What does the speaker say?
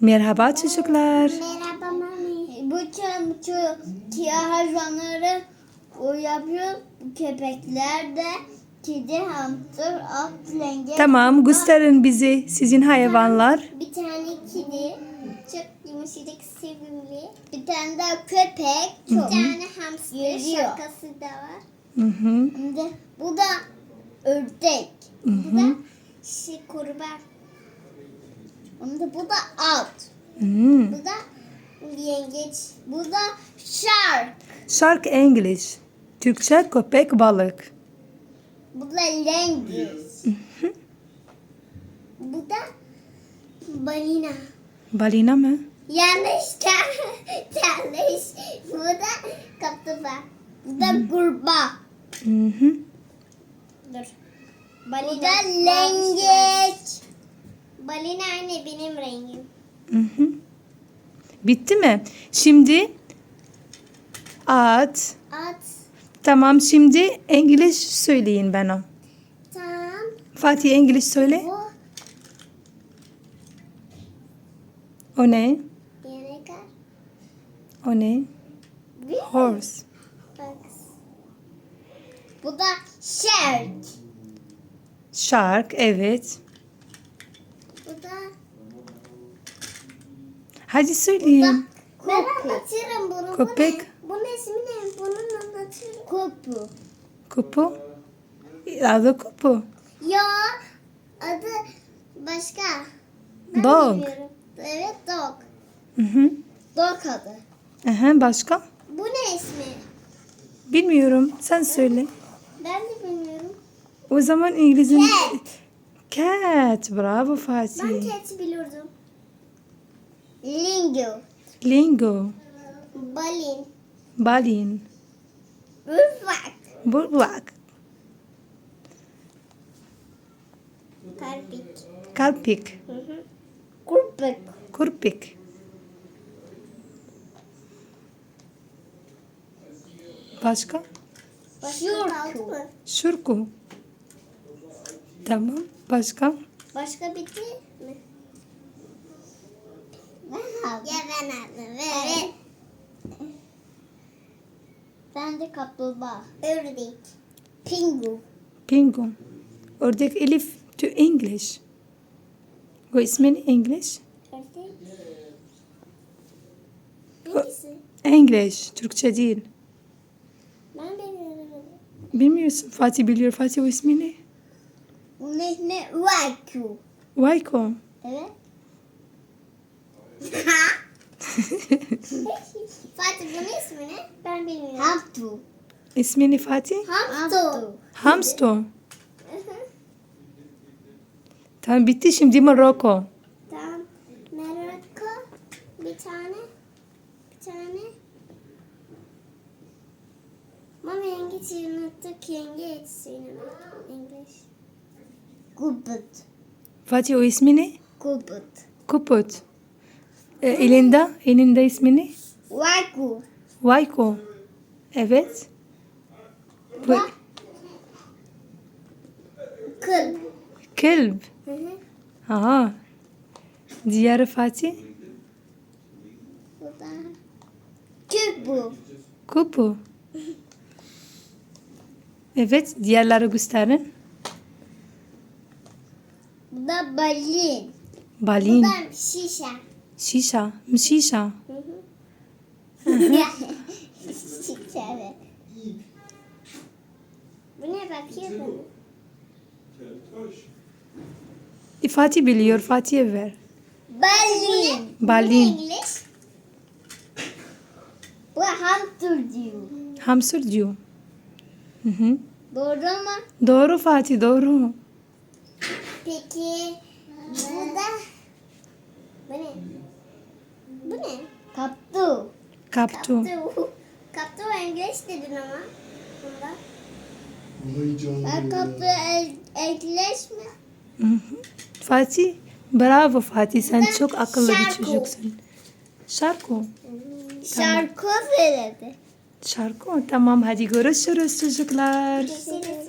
Merhaba çocuklar. Merhaba mami. Bu çam şu hayvanları o yapıyor. Köpekler de kedi, hamster, at, lenge. Tamam gösterin bizi sizin hayvanlar. Bir tane kedi. Çok yumuşacık sevimli. Bir tane de köpek. Bir tane hamster şakası da var. Hı hı. Bu da ördek. Hı Bu da hı. şey kurbağa. Onu da bu da at. Hmm. Bu da yengeç. Bu da shark. Shark English. Türkçe köpek balık. Bu da lengiz. Bu da balina. Balina mı? Yanlış. Yanlış. Bu da kaplumbağa. Bu da kurbağa. Hı hı. Dur. Bu da lengeç. Balina anne benim rengim. Hı hı. Bitti mi? Şimdi at. At. Tamam şimdi İngiliz söyleyin bana. Tam. Fatih İngiliz söyle. Bu O ne? yere O ne? Bir Horse. Bak. Bu da shark. Shark evet. Bu da Hadi söyleyin. Ben anlatırım bunu. Köpek. Bu ne? Bunun ismi ne? Bunun anlatırım. Kopu. Kupu. Adı kupu. Ya adı başka. Ben Dog. bilmiyorum. Evet dog. Hı hı. Dog adı. Aha, başka? Bu ne ismi? Bilmiyorum. Sen söyle. Ben de bilmiyorum. O zaman İngiliz'in... Cat. Cat. Bravo Ben Fatih. cat biliyordum. Lingo. Lingo. Balin. Balin. Ufak. Bulbak. Karpik. Kalpik. Hı hı. Kurpuk. Kurpik. Başka? Şurku. Şurku. Tamam. Başka? Başka bitti mi? Ben aldım. Ya ben aldım. Evet. Ben de kaplumbağa. Ördek. Pingu. Pingu. Ördek Elif to English. O ismin English? Ördek. Hangisi? English. Türkçe değil. Ben bilmiyorum. Bilmiyorsun. Fatih biliyor. Fatih o ismi ne? Bunun ismi Waku. Wayko. Evet. Fatih bunun ismi ne? Ben bilmiyorum. Hamtu. İsmi ne Fatih? Hamtu. Hamster. Tamam bitti şimdi Morocco. Tamam. Merak'a bir tane. Bir tane. Mama yengeç unuttuk. Yengeç unuttuk. English. Kuput. Fatih o ismi ne? Kuput. Kuput. E, elinde, elinde ismi ne? Waku. Wayko. Evet. Bu Bak. Kıl. kelp. Hı hı. Aha. Diğeri Fatih? Bu da. Kupu. Evet, diğerleri gösterin. Bu da balin. Bu Balin, da şişe. Şişa, şişa. Hı. Şişe evet. Bu ne bakıyor bana? E, Fatih biliyor, Fatih'e ver. Balin. Balin. Bu ne İngiliz? Bu hamster diyor. Hamster diyor. Hı hı. Doğru mu? Doğru Fatih, doğru. Peki bu da bu ne? Bu ne? Kaptu. Kaptu. Kaptu. Kaptu İngiliz dedin ama. Bunda. Ben kaptu İngiliz mi? Hı hı. Fatih, bravo Fatih, sen çok akıllı bir Şarkı. çocuksun. Şarkı. Şarkı söyledi. Şarkı, tamam hadi görüşürüz çocuklar. Görüşürüz.